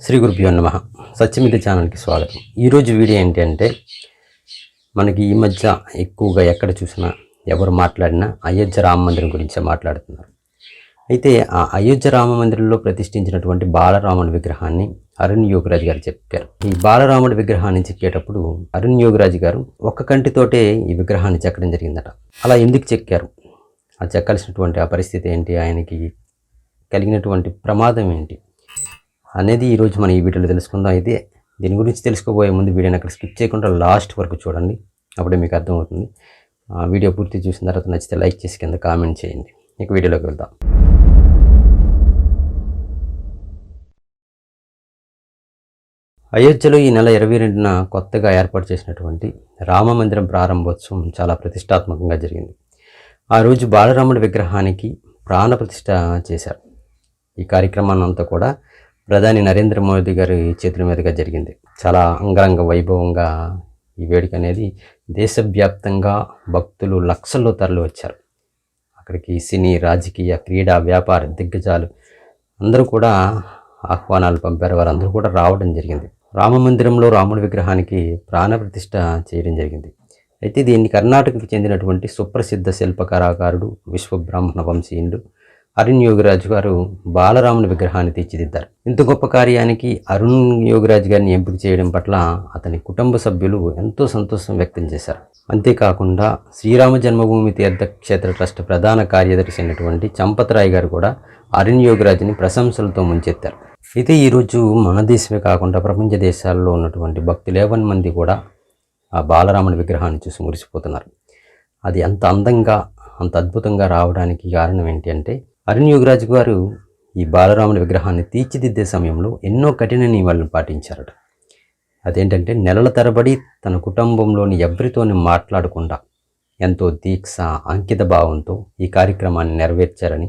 శ్రీ గురుభ్యో నమ. సత్యమిత ఛానల్కి స్వాగతం. ఈరోజు వీడియో ఏంటి అంటే మనకి ఈ మధ్య ఎక్కువగా ఎక్కడ చూసినా ఎవరు మాట్లాడినా అయోధ్య రామ మందిరం గురించే మాట్లాడుతున్నారు. అయితే ఆ అయోధ్య రామ మందిరంలో ప్రతిష్ఠించినటువంటి బాలరాముడి విగ్రహాన్ని అరుణ్ యోగరాజు గారు చెప్పారు. ఈ బాలరాముడి విగ్రహాన్ని చెక్కేటప్పుడు అరుణ్ యోగిరాజు గారు ఒక్క కంటితోటే ఈ విగ్రహాన్ని చెక్కడం జరిగిందట. అలా ఎందుకు చెక్కారు? ఆ చెక్కాల్సినటువంటి ఆ పరిస్థితి ఏంటి? ఆయనకి కలిగినటువంటి ప్రమాదం ఏంటి? అనేది ఈరోజు మనం ఈ వీడియోలో తెలుసుకుందాం. అయితే దీని గురించి తెలుసుకోబోయే ముందు వీడియోని అక్కడ స్కిప్ చేయకుండా లాస్ట్ వరకు చూడండి. అప్పుడే మీకు అర్థమవుతుంది. ఆ వీడియో పూర్తి చూసిన తర్వాత నచ్చితే లైక్ చేసి కింద కామెంట్ చేయండి. ఇక వీడియోలోకి వెళ్దాం. అయోధ్యలో ఈ నెల ఇరవై రెండున కొత్తగా ఏర్పాటు చేసినటువంటి రామ మందిరం ప్రారంభోత్సవం చాలా ప్రతిష్టాత్మకంగా జరిగింది. ఆ రోజు బాలరాముడి విగ్రహానికి ప్రాణ ప్రతిష్ట చేశారు. ఈ కార్యక్రమాన్ని అంతా కూడా ప్రధాని నరేంద్ర మోదీ గారి చేతుల మీదుగా జరిగింది. చాలా అంగరంగ వైభవంగా ఈ వేడుక అనేది దేశవ్యాప్తంగా భక్తులు లక్షల్లో తరలి వచ్చారు. అక్కడికి సినీ రాజకీయ క్రీడా వ్యాపార దిగ్గజాలు అందరూ కూడా ఆహ్వానాలు పంపారు. వారందరూ కూడా రావడం జరిగింది. రామ మందిరంలో రాముడి విగ్రహానికి ప్రాణప్రతిష్ఠ చేయడం జరిగింది. అయితే దీన్ని కర్ణాటకకు చెందినటువంటి సుప్రసిద్ధ శిల్పకళాకారుడు విశ్వబ్రాహ్మణ వంశీయుడు అరుణ్ యోగిరాజు గారు బాలరాముని విగ్రహాన్ని తీర్చిదిద్దారు. ఇంత గొప్ప కార్యానికి అరుణ్ యోగిరాజు గారిని ఎంపిక చేయడం పట్ల అతని కుటుంబ సభ్యులు ఎంతో సంతోషం వ్యక్తం చేశారు. అంతేకాకుండా శ్రీరామ జన్మభూమి తీర్థక్షేత్ర ట్రస్ట్ ప్రధాన కార్యదర్శి అయినటువంటి చంపతరాయ్ గారు కూడా అరుణ్ యోగిరాజుని ప్రశంసలతో ముంచెత్తారు. అయితే ఈరోజు మన దేశమే కాకుండా ప్రపంచ దేశాల్లో ఉన్నటువంటి భక్తులేవన్ మంది కూడా ఆ బాలరాముని విగ్రహాన్ని చూసి మురిసిపోతున్నారు. అది అంత అందంగా అంత అద్భుతంగా రావడానికి కారణం ఏంటి అంటే అరుణ్ యోగరాజు గారు ఈ బాలరాముని విగ్రహాన్ని తీర్చిదిద్దే సమయంలో ఎన్నో కఠిన నియమాలను పాటించారట. అదేంటంటే నెలల తరబడి తన కుటుంబంలోని ఎవరితోని మాట్లాడకుండా ఎంతో దీక్ష అంకిత భావంతో ఈ కార్యక్రమాన్ని నెరవేర్చారని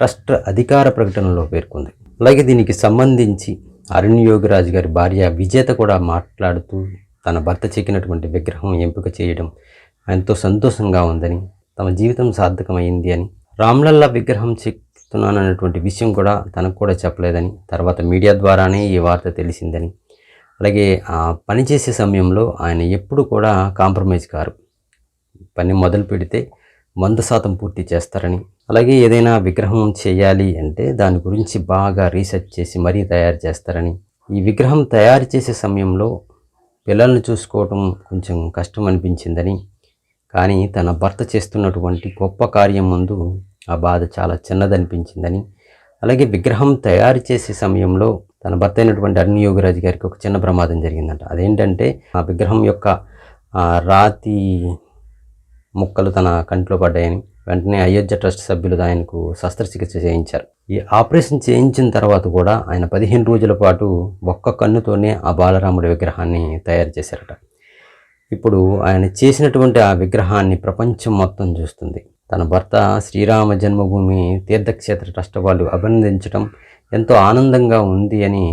ట్రస్ట్ అధికార ప్రకటనలో పేర్కొంది. అలాగే దీనికి సంబంధించి అరుణ్ యోగిరాజు గారి భార్య విజేత కూడా మాట్లాడుతూ తన భర్త చెక్కినటువంటి విగ్రహం ఎంపిక చేయడం ఎంతో సంతోషంగా ఉందని తమ జీవితం సార్థకమైంది అని రామ్లల్లా విగ్రహం చెక్కుతున్నానన్నటువంటి విషయం కూడా తనకు కూడా చెప్పలేదని తర్వాత మీడియా ద్వారానే ఈ వార్త తెలిసిందని. అలాగే ఆ పనిచేసే సమయంలో ఆయన ఎప్పుడు కూడా కాంప్రమైజ్ కారు. పని మొదలు పెడితే వంద శాతం పూర్తి చేస్తారని. అలాగే ఏదైనా విగ్రహం చేయాలి అంటే దాని గురించి బాగా రీసెర్చ్ చేసి మరీ తయారు చేస్తారని. ఈ విగ్రహం తయారు చేసే సమయంలో పిల్లల్ని చూసుకోవటం కొంచెం కష్టం అనిపించిందని కానీ తన భర్త చేస్తున్నటువంటి గొప్ప కార్యం ముందు ఆ బాధ చాలా చిన్నదనిపించిందని. అలాగే విగ్రహం తయారు చేసే సమయంలో తన భర్త అయినటువంటి అరుణ్యోగిరాజు గారికి ఒక చిన్న ప్రమాదం జరిగిందంట. అదేంటంటే ఆ విగ్రహం యొక్క రాతి ముక్కలు తన కంట్లో పడ్డాయని వెంటనే అయోధ్య ట్రస్ట్ సభ్యులు ఆయనకు శస్త్రచికిత్స చేయించారు. ఈ ఆపరేషన్ చేయించిన తర్వాత కూడా ఆయన పదిహేను రోజుల పాటు ఒక్క కన్నుతోనే ఆ బాలరాముడి విగ్రహాన్ని తయారు చేశారట. ఇప్పుడు ఆయన చేసినటువంటి ఆ విగ్రహాన్ని ప్రపంచం మొత్తం చూస్తుంది. తన భర్త శ్రీరామ జన్మభూమి తీర్థక్షేత్ర ట్రస్ట్ వాళ్ళు అభినందించడం ఎంతో ఆనందంగా ఉంది అని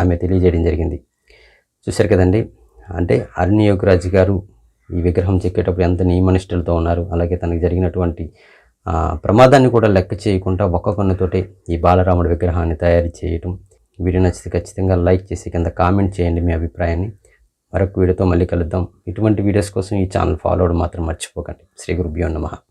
ఆమె తెలియజేయడం జరిగింది. చూశారు కదండి? అంటే అరుణ్ గారు ఈ విగ్రహం చెక్కేటప్పుడు ఎంత నియమనిష్టలతో ఉన్నారు. అలాగే తనకు జరిగినటువంటి ప్రమాదాన్ని కూడా లెక్క చేయకుండా ఒక్క కొన్నుతోటే ఈ బాలరాముడి విగ్రహాన్ని తయారు చేయటం. వీడియో నచ్చితే ఖచ్చితంగా లైక్ చేసి కింద కామెంట్ చేయండి మీ అభిప్రాయాన్ని. మరొక వీడియోతో మళ్ళీ కలుద్దాం. ఇటువంటి వీడియోస్ కోసం ఈ ఛానల్ ఫాలో అవ్వడం మాత్రం మర్చిపోకండి. శ్రీ గురుభ్యో నమ.